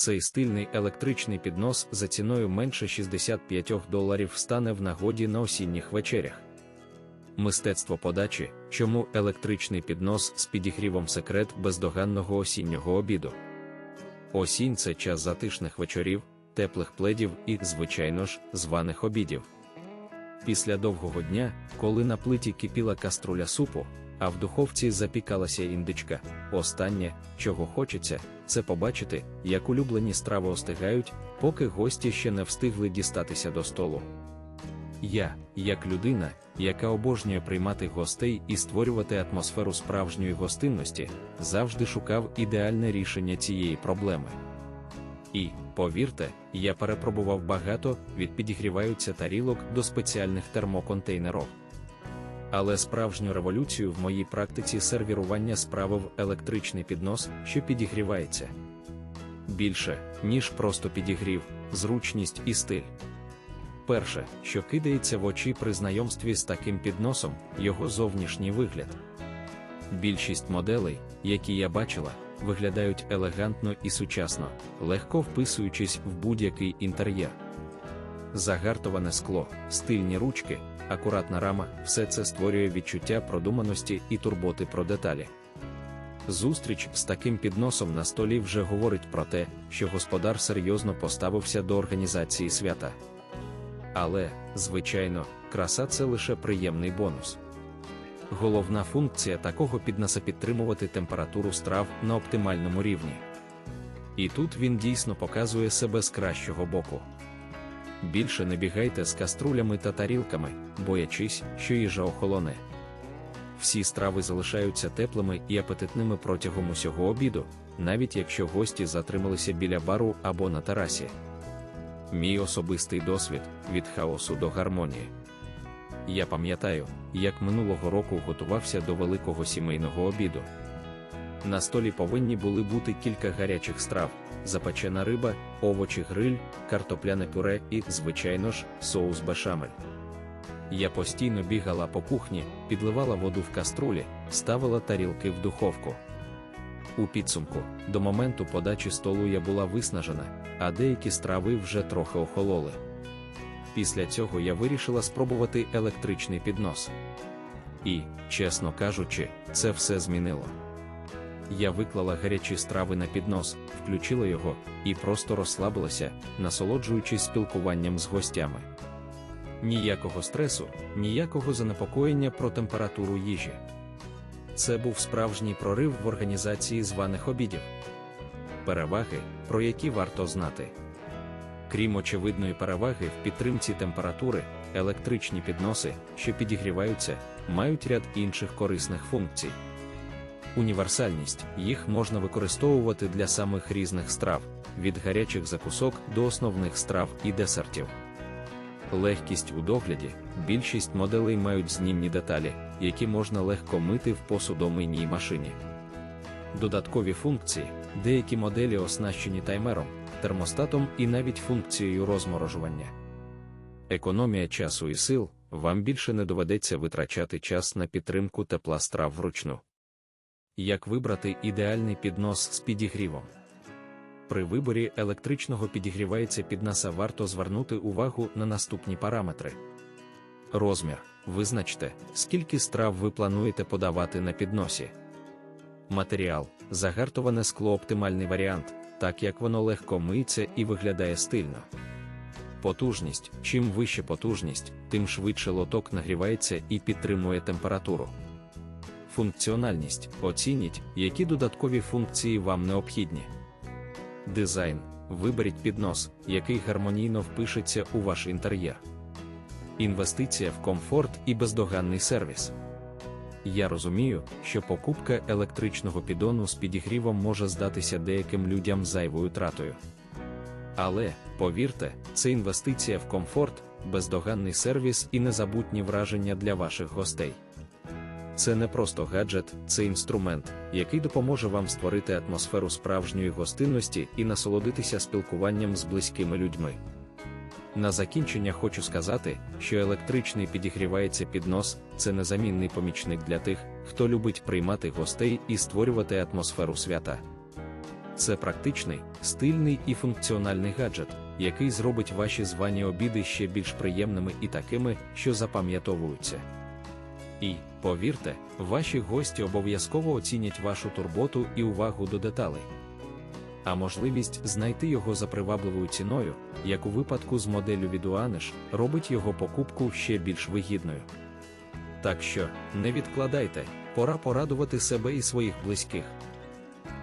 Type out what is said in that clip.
цей стильний електричний піднос за ціною менше 65 доларів стане в нагоді на осінніх вечерях. Мистецтво подачі, чому електричний піднос з підігрівом секрет бездоганного осіннього обіду. Осінь це час затишних вечорів, теплих пледів і, звичайно ж, званих обідів. Після довгого дня, коли на плиті кипіла каструля супу, а в духовці запікалася індичка, останнє, чого хочеться, це побачити, як улюблені страви остигають, поки гості ще не встигли дістатися до столу. Я, як людина, яка обожнює приймати гостей і створювати атмосферу справжньої гостинності, завжди шукав ідеальне рішення цієї проблеми. І, повірте, я перепробував багато, від підігріваються тарілок до спеціальних термоконтейнерів. Але справжню революцію в моїй практиці сервірування справив електричний піднос, що підігрівається. Більше, ніж просто підігрів, зручність і стиль. Перше, що кидається в очі при знайомстві з таким підносом, його зовнішній вигляд. Більшість моделей, які я бачила, виглядають елегантно і сучасно, легко вписуючись в будь-який інтер'єр. Загартоване скло, стильні ручки, акуратна рама все це створює відчуття продуманості і турботи про деталі. Зустріч з таким підносом на столі вже говорить про те, що господар серйозно поставився до організації свята. Але, звичайно, краса це лише приємний бонус. Головна функція такого підноса підтримувати температуру страв на оптимальному рівні. І тут він дійсно показує себе з кращого боку. Більше не бігайте з каструлями та тарілками, боячись, що їжа охолоне. Всі страви залишаються теплими і апетитними протягом усього обіду, навіть якщо гості затрималися біля бару або на терасі. Мій особистий досвід від хаосу до гармонії. Я пам'ятаю, як минулого року готувався до великого сімейного обіду. На столі повинні були бути кілька гарячих страв, запечена риба, овочі гриль, картопляне пюре і, звичайно ж, соус бешамель. Я постійно бігала по кухні, підливала воду в каструлі, ставила тарілки в духовку. У підсумку, до моменту подачі столу я була виснажена, а деякі страви вже трохи охололи. Після цього я вирішила спробувати електричний піднос. І, чесно кажучи, це все змінило. Я виклала гарячі страви на піднос, включила його і просто розслабилася, насолоджуючись спілкуванням з гостями. Ніякого стресу, ніякого занепокоєння про температуру їжі. Це був справжній прорив в організації званих обідів. Переваги, про які варто знати. Крім очевидної переваги в підтримці температури, електричні підноси, що підігріваються, мають ряд інших корисних функцій. Універсальність їх можна використовувати для самих різних страв, від гарячих закусок до основних страв і десертів. Легкість у догляді, більшість моделей мають знімні деталі, які можна легко мити в посудомийній машині. Додаткові функції, деякі моделі оснащені таймером, термостатом і навіть функцією розморожування. Економія часу і сил, вам більше не доведеться витрачати час на підтримку тепла страв вручну. Як вибрати ідеальний піднос з підігрівом? При виборі електричного підігрівається підноса варто звернути увагу на наступні параметри. Розмір. Визначте, скільки страв ви плануєте подавати на підносі. Матеріал загартоване скло оптимальний варіант, так як воно легко миється і виглядає стильно. Потужність. Чим вища потужність, тим швидше лоток нагрівається і підтримує температуру. Функціональність. Оцініть, які додаткові функції вам необхідні. Дизайн. Виберіть піднос, який гармонійно впишеться у ваш інтер'єр. Інвестиція в комфорт і бездоганний сервіс. Я розумію, що покупка електричного підону з підігрівом може здатися деяким людям зайвою тратою. Але, повірте, це інвестиція в комфорт, бездоганний сервіс і незабутні враження для ваших гостей. Це не просто гаджет, це інструмент, який допоможе вам створити атмосферу справжньої гостинності і насолодитися спілкуванням з близькими людьми. На закінчення хочу сказати, що електричний підігрівається піднос це незамінний помічник для тих, хто любить приймати гостей і створювати атмосферу свята. Це практичний, стильний і функціональний гаджет, який зробить ваші звані обіди ще більш приємними і такими, що запам'ятовуються. І, повірте, ваші гості обов'язково оцінять вашу турботу і увагу до деталей. А можливість знайти його за привабливою ціною, як у випадку з моделлю від Uanish, робить його покупку ще більш вигідною. Так що, не відкладайте, пора порадувати себе і своїх близьких.